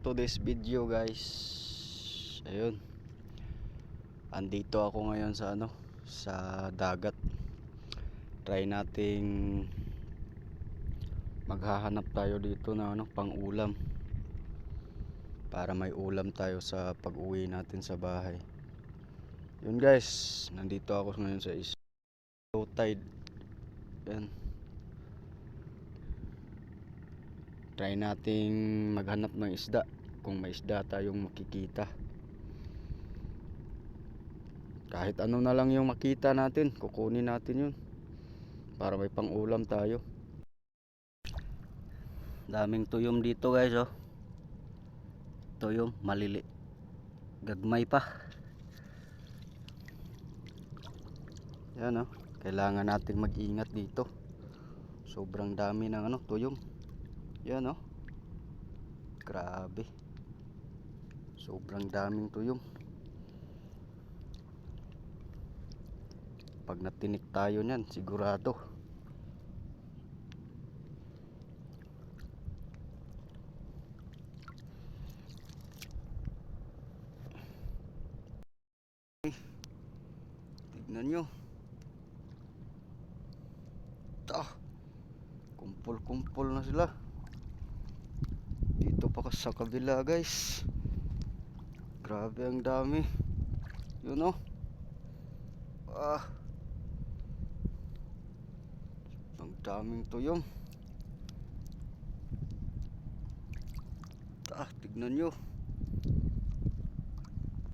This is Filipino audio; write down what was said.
to this video guys. Ayun. Andito ako ngayon sa ano sa dagat. Try nating maghahanap tayo dito na ano pang ulam para may ulam tayo sa pag uwi natin sa bahay. Yun guys. Nandito ako ngayon sa is low tide. Yan try nating maghanap ng isda. Kung may isda tayong makikita. Kahit ano na lang yung makita natin kukunin natin yun. Para may pang ulam tayo. Daming tuyom dito guys oh. Tuyom malili. Gagmay pa. Yan oh. Kailangan natin mag-ingat dito. Sobrang dami ng ano tuyom yan oh. Grabe. Sobrang daming tuyong. Pag natinik tayo niyan, sigurado. Tignan nyo. Ta. Kumpul-kumpul na sila dito pa sa kabila guys. Grabe ang dami. Yun oh ah. Ang daming tuyong. Ah tignan nyo